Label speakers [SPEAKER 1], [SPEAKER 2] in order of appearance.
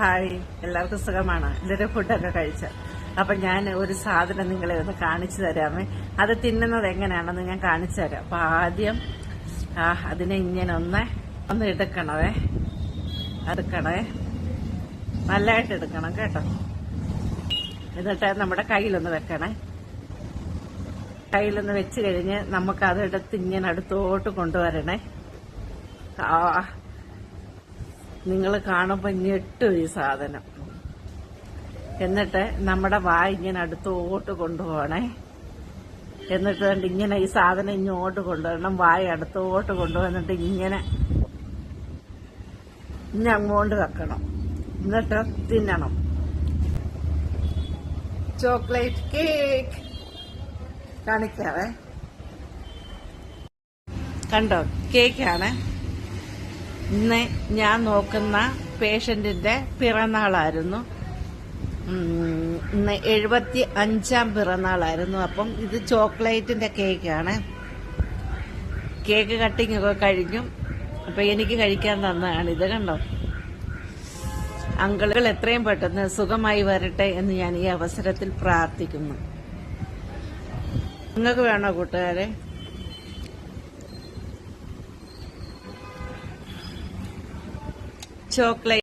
[SPEAKER 1] Hi എല്ലാവർക്കും സുഖമാണ്? ഇതൊരു ഫുഡൊക്കെ കഴിച്ച. അപ്പൊ ഞാൻ ഒരു സാധനം നിങ്ങളെ ഒന്ന് കാണിച്ചു തരാമേ. അത് തിന്നുന്നത് എങ്ങനെയാണെന്ന് ഞാൻ കാണിച്ചു തരാം. അപ്പൊ ആദ്യം ആ അതിനെ ഇങ്ങനെ ഒന്ന് ഒന്ന് എടുക്കണവേ. എടുക്കണേ. നല്ലതായിട്ട് എടുക്കണം കേട്ടോ. എന്നിട്ട് നമ്മുടെ കയ്യിലൊന്ന് വെക്കണേ. കയ്യിലൊന്ന് വെച്ച് കഴിഞ്ഞ് നമുക്ക് അതെടുത്ത് ഇങ്ങനെ അടുത്തോട്ട് കൊണ്ടുവരണേ. ആ നിങ്ങൾ കാണുമ്പോൾ ഞെട്ടും ഈ സാധനം. എന്നിട്ട് നമ്മുടെ വായ ഇങ്ങനെ അടുത്തോട്ട് കൊണ്ടുപോകണേ. എന്നിട്ട് കണ്ട് ഇങ്ങനെ ഈ സാധനം ഇങ്ങോട്ട് കൊണ്ടുവരണം. വായ അടുത്തോട്ട് കൊണ്ടുവന്നിട്ട് ഇങ്ങനെ ഇനി അങ്ങോട്ട് വെക്കണം. എന്നിട്ട് തിന്നണം. Chocolate cake. കാണിക്കാവേ. കണ്ടോ? കേക്കാണ്. ഇന്ന് ഞാൻ നോക്കുന്ന പേഷ്യന്റിന്റെ പിറന്നാളായിരുന്നു. ഇന്ന് എഴുപത്തി അഞ്ചാം പിറന്നാളായിരുന്നു. അപ്പം ഇത് ചോക്ലേറ്റിന്റെ കേക്കാണ്. കേക്ക് കട്ടിങ് ഒക്കെ കഴിഞ്ഞു. അപ്പൊ എനിക്ക് കഴിക്കാൻ തന്നതാണ് ഇത് കണ്ടോ? അങ്കിളുകൾ എത്രയും പെട്ടെന്ന് സുഖമായി വരട്ടെ എന്ന് ഞാൻ ഈ അവസരത്തിൽ പ്രാർത്ഥിക്കുന്നു. നിങ്ങൾക്ക് വേണോ കൂട്ടുകാരെ? ചോക്ലേറ്റ്